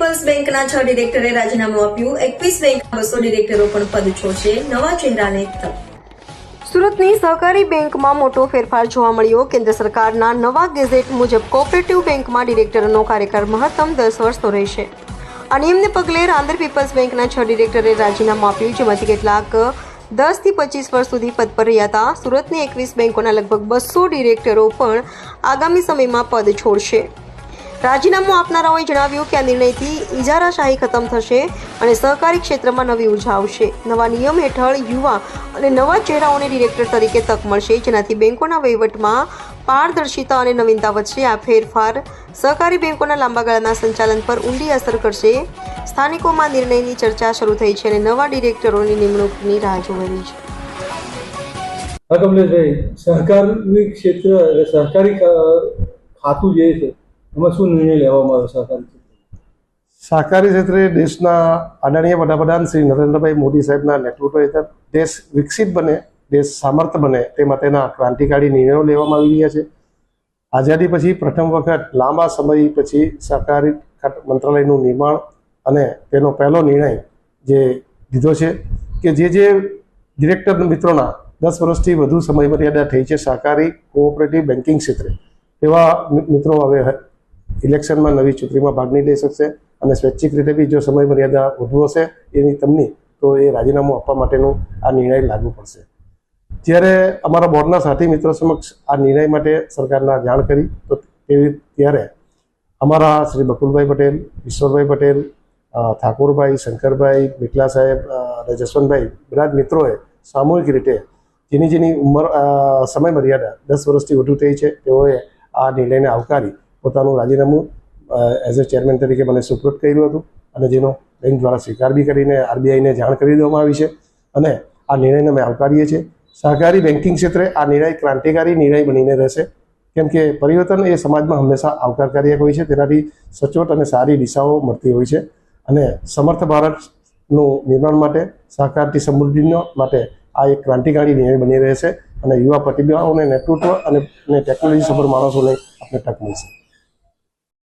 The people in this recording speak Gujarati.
પીપલ્સ બેંકના છ ડિરેક્ટરે રાજીનામું આપ્યું. એકવીસ બેંક બસો ડિરેક્ટરો પણ પદ છોડશે. નવા ચહેરાને તક. સુરતની સહકારી બેંકમાં મોટો ફેરફાર જોવા મળ્યો. કેન્દ્ર સરકારના નવા ગેઝેટ મુજબ કોઓપરેટિવ બેંકમાં ડિરેક્ટરનો કાર્યકાળ મહત્તમ દસ વર્ષનો રહેશે. આ નિયમને પગલે રાંદેર પીપલ્સ બેંકના છ ડિરેક્ટરે રાજીનામું આપ્યું, જેમાંથી કેટલાક દસથી પચીસ વર્ષ સુધી પદ પર રહ્યા હતા. સુરતની એકવીસ બેંકોના લગભગ બસો ડિરેક્ટરો પણ આગામી સમયમાં પદ છોડશે. રાજીનામું આપનારાઓએ જણાવ્યું કે આ નિર્ણયથી ઇજારાશાહી ખતમ થશે અને સહકારી ક્ષેત્રમાં નવી ઊર્જા આવશે. નવા નિયમ હેઠળ યુવા અને નવા ચહેરાઓને ડિરેક્ટર તરીકે તક મળશે, જેનાથી બેંકોના વહીવટમાં પારદર્શિતા અને નવીનતા વધશે. આ ફેરફાર સહકારી બેંકોના લાંબા ગાળાના સંચાલન પર ઊંડી અસર કરશે. સ્થાનિકોમાં નિર્ણયની ચર્ચા શરૂ થઈ છે અને નવા ડિરેક્ટરોની નિમણૂકની રાહ જોઈ છે. સહકારી ખાતું જે છે એમાં શું નિર્ણય લેવામાં આવ્યો સહકારી સહકારી ક્ષેત્રે દેશના આદરણીય વડાપ્રધાન શ્રી નરેન્દ્રભાઈ મોદી સાહેબના નેતૃત્વ હેઠળ દેશ વિકસિત બને, દેશ સામર્થ બને તે માટેના ક્રાંતિકારી નિર્ણયો લેવામાં આવી રહ્યા છે. આઝાદી પછી પ્રથમ વખત લાંબા સમય પછી સહકારી મંત્રાલયનું નિર્માણ અને તેનો પહેલો નિર્ણય જે લીધો છે કે જે જે ડિરેક્ટર મિત્રોના દસ વર્ષથી વધુ સમય મર્યાદા થઈ છે સહકારી કોઓપરેટિવ બેન્કિંગ ક્ષેત્રે એવા મિત્રો હવે ઇલેક્શનમાં નવી ચૂંટણીમાં ભાગ નહીં લઈ શકશે અને સ્વૈચ્છિક રીતે બી જો સમય મર્યાદા એની તમની, તો એ રાજીનામું આપવા માટેનું આ નિર્ણય લાગુ પડશે. જ્યારે અમારા બોર્ડના સાથી મિત્રો સમક્ષ આ નિર્ણય માટે સરકારના જાણ કરી, તો તેવી ત્યારે અમારા શ્રી બકુલભાઈ પટેલ, ઈશ્વરભાઈ પટેલ ઠાકોરભાઈ, શંકરભાઈ બિકલા સાહેબ અને જસવંતભાઈ, બધા મિત્રોએ સામૂહિક રીતે જેની જેની ઉંમર સમયમર્યાદા સમય મર્યાદા દસ વર્ષથી વધુ થઈ છે, તેઓએ આ નિર્ણયને આવકારી પોતાનું રાજીનામું એઝ અ ચેરમેન તરીકે મને સુપ્રત કર્યું હતું અને જેનો બેંક દ્વારા સ્વીકાર બી કરીને આરબીઆઈને જાણ કરી દેવામાં આવી છે. અને આ નિર્ણયને અમે આવકારીએ છીએ. સહકારી બેન્કિંગ ક્ષેત્રે આ નિર્ણય ક્રાંતિકારી નિર્ણય બનીને રહેશે. કેમ કે પરિવર્તન એ સમાજમાં હંમેશા આવકારકાર્યક હોય છે. તેનાથી સચોટ અને સારી દિશાઓ મળતી હોય છે. અને સમર્થ ભારતનું નિર્માણ માટે, સહકારથી સમૃદ્ધિનો માટે આ એક ક્રાંતિકારી નિર્ણય બની રહેશે. અને યુવા પ્રતિભાઓને નેતૃત્વ અને ટેકનોલોજી સફળ માણસોને આપણે તક મળશે.